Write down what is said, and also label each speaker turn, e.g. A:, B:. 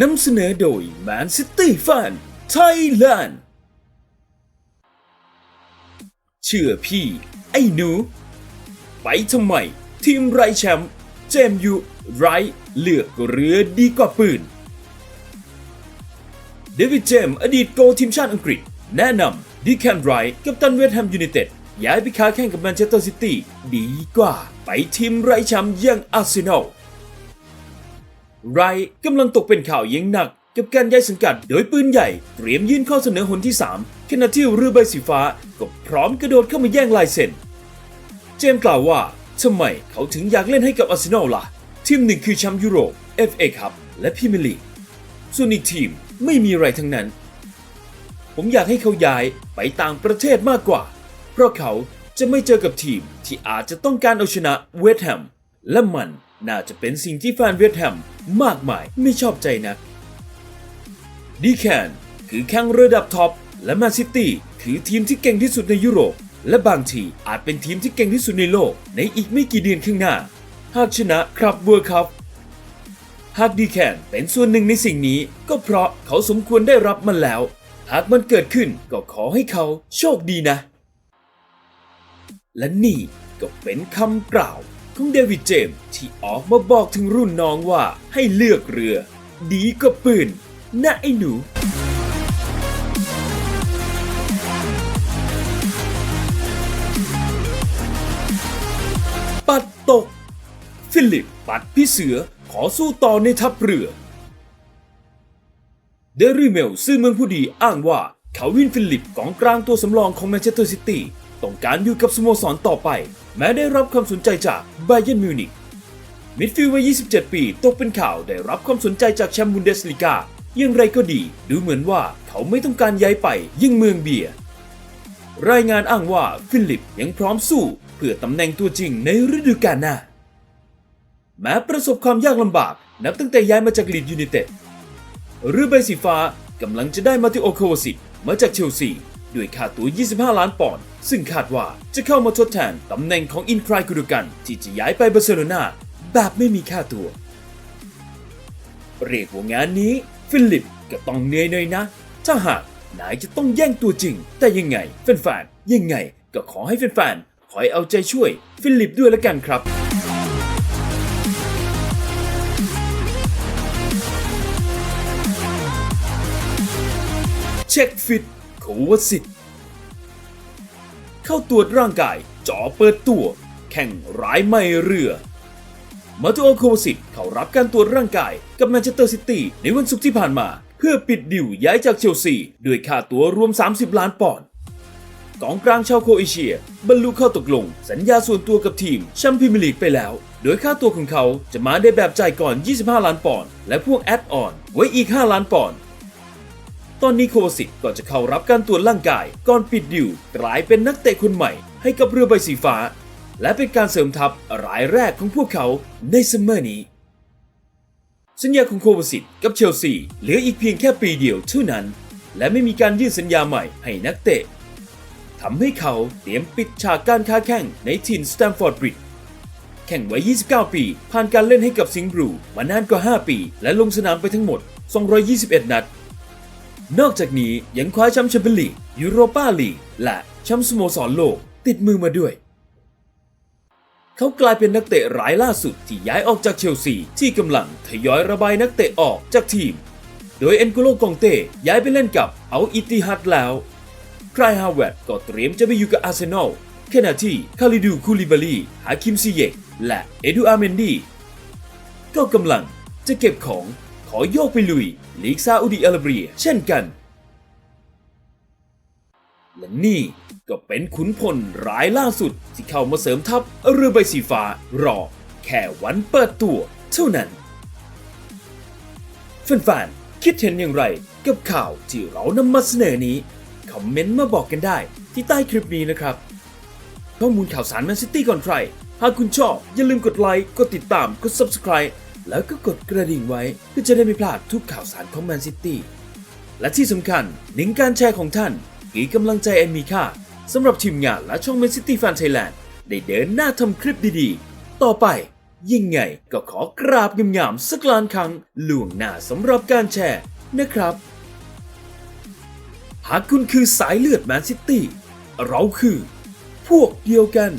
A: นำเสนอโดย Man City Fan Thailand เชื่อพี่ ไอ้หนู ไปทำไม ทีมไรแชมป์เจมส์ยูไรเลือกเรือดีกว่าปืน เดวิดเจมส์อดีตโกทีมชาติอังกฤษ แนะนำดีแคนไรกับตันเวสต์แฮมยูไนเต็ดย้ายไปค้าแข่งกับแมนเชสเตอร์ซิตี้ดีกว่า ไปทีมไรแชมป์อย่างอาร์เซนอล ไรกำลังตกเป็นข่าวอยังหนัก กับการย้ายสังกัดโดยปืนใหญ่ เตรียมยื่นข้อเสนอหนที่ 3 ขณะที่เรือใบสีฟ้าก็พร้อมกระโดดเข้ามาแย่งลายเซ็น เจมกล่าวว่าทำไมเขาถึงอยากเล่นให้กับอาร์เซนอลล่ะ ทีมหนึ่งคือแชมป์ยุโรป FA คัพและพรีเมียร์ลีกส่วนอีกทีมไม่มีอะไรทั้งนั้น ผมอยากให้เขาย้ายไปต่างประเทศมากกว่า เพราะเขาจะไม่เจอกับทีมที่อาจจะต้องการเอาชนะเวสต์แฮมและมัน น่าจะเป็นสิ่งที่แฟนเวสต์แฮมมากมายไม่ชอบใจนักดีแคนคือแข่งระดับท็อปและแมนซิตี้คือทีมที่เก่งที่สุดในยุโรป และบางทีอาจเป็นทีมที่เก่งที่สุดในโลก ในอีกไม่กี่เดือนข้างหน้า หากชนะครับเวิร์คัพหากดีแคนเป็นส่วนหนึ่งในสิ่งนี้ ก็เพราะเขาสมควรได้รับมันแล้ว หากมันเกิดขึ้นก็ขอให้เขาโชคดีนะ และนี่ก็เป็นคำกล่าว ของเดวิดเจมส์ที่ออกมาบอกถึงรุ่นน้องว่าให้เลือกเรือ ดีกว่าปืนนะไอ้หนูปัดตก ฟิลิปปัดพี่เสือขอสู้ต่อในทัพเรือ เดรี่เมลซื่อเมืองผู้ดีอ้างว่า เขาวินฟิลิปกองกลางตัวสำรองของแมนเชสเตอร์ซิตี้ ต้องการอยู่กับสโมสรต่อไป แม้ได้รับความสนใจจากไบเยนมิวนิกมิดฟิลด์วัย 27 ปีตกเป็นข่าวได้รับความสนใจจากแชมป์บุนเดสลีกาอย่างไรก็ดี ดูเหมือนว่าเขาไม่ต้องการย้ายไปยิ่งเมืองเบียร์รายงานอ้างว่าฟิลิปยังพร้อมสู้ เพื่อตำแหน่งตัวจริงในฤดูกาลหน้า แม้ประสบความยากลำบาก นับตั้งแต่ย้ายมาจากลีดยูไนเต็ดเรือใบสีฟ้ากำลังจะได้มาติโอโควาสิตมาจากเชลซี ด้วยค่าตัว25 ล้านปอนด์ ซึ่งคาดว่าจะเข้ามาทดแทนตำแหน่งของอินครายกุดกัน ที่จะย้ายไปบาร์เซโลนาแบบไม่มีค่าตัว เรียกว่างานนี้ ฟิลิปก็ต้องเหนื่อยหน่อยนะ ถ้าหากนายจะต้องแย่งตัวจริง แต่ยังไงแฟนๆยังไงก็ขอให้แฟนๆคอยเอาใจช่วย ฟิลิปด้วยละกันครับเช็คฟิต โควสิทธิ์เข้าตรวจร่างกายจ่อเปิดตัว แข่งร้ายไม่เรือมาตูโอโควสิตเขารับการตรวจร่างกายกับแมนเชสเตอร์ซิตี้ในวันศุกร์ที่ผ่านมา เพื่อปิดดิวย้ายจากเชลซีด้วยค่าตัวรวม 30 ล้านปอนด์กองกลางชาวโคเอเชีย บรรลุข้อตกลง สัญญาส่วนตัวกับทีมแชมเปี้ยนส์ลีกไปแล้ว โดยค่าตัวของเขาจะมาได้แบบจ่ายก่อน 25 ล้านปอนด์และพวกแอดออนไว้อีก 5 ล้านปอนด์ ตอนนี้โควาสิตก็จะเข้ารับการตรวจร่างกาย ก่อนปิดดิวกลายเป็นนักเตะคนใหม่ ให้กับเรือใบสีฟ้า และเป็นการเสริมทัพรายแรกของพวกเขาในซัมเมอร์นี้ สัญญาของโควาสิตกับเชลซีเหลืออีกเพียงแค่ปีเดียวเท่านั้น และไม่มีการยื่นสัญญาใหม่ให้นักเตะทำให้เขาเตรียมปิดฉากการค้าแข่งในถิ่นสแตมฟอร์ดบริดจ์แข่งไว้ 29 ปี ผ่านการเล่นให้กับสิงห์บลูมานานกว่า 5 ปี และลงสนามไปทั้งหมด 221 นัด นอกจากนี้ยังคว้าแชมป์แชมเปี้ยนลีกยูโรปาลีกและแชมป์สโมสรโลกติดมือมาด้วย เขากลายเป็นนักเตะรายล่าสุดที่ย้ายออกจากเชลซีที่กำลังทยอยระบายนักเตะออกจากทีม โดยเอ็นโกโลกองเต้ย้ายไปเล่นกับเอาอิติฮัดแล้วครายฮาวเวดก็เตรียมจะไปอยู่กับอาร์เซนอลขณะที่คาลิดูคูลิบาลีฮาคิมซิเยกและเอดูอาร์เมนดีก็กำลังจะเก็บของ อโยกไปลุยลีกซาอุดิอาระเบีย เช่นกัน และนี่ก็เป็นขุนพลรายล่าสุดที่เข้ามาเสริมทัพเรือใบสีฟ้ารอ แค่วันเปิดตัวเท่านั้นแฟนๆคิดเห็นอย่างไรกับข่าวที่เรานำมาเสนอนี้ คอมเมนต์มาบอกกันได้ที่ใต้คลิปนี้นะครับ ข้อมูลข่าวสารแมนซิตี้ก่อนใคร หากคุณชอบอย่าลืมกดไลค์ กดติดตาม กด Subscribe แล้วก็กดกระดิ่งไว้เพื่อจะได้ไม่พลาดทุกข่าวสารของแมนซิตี้และที่สำคัญลิงก์การแชร์ของท่านคือกำลังใจอันมีค่าสำหรับทีมงานและช่องแมนซิตี้แฟนไทยแลนด์ได้เดินหน้าทำคลิปดีๆ ต่อไปยิ่งไงก็ขอกราบงามๆสักล้านครั้งล่วงหน้าสำหรับการแชร์นะครับ หากคุณคือสายเลือดแมนซิตี้เราคือ พวกเดียวกัน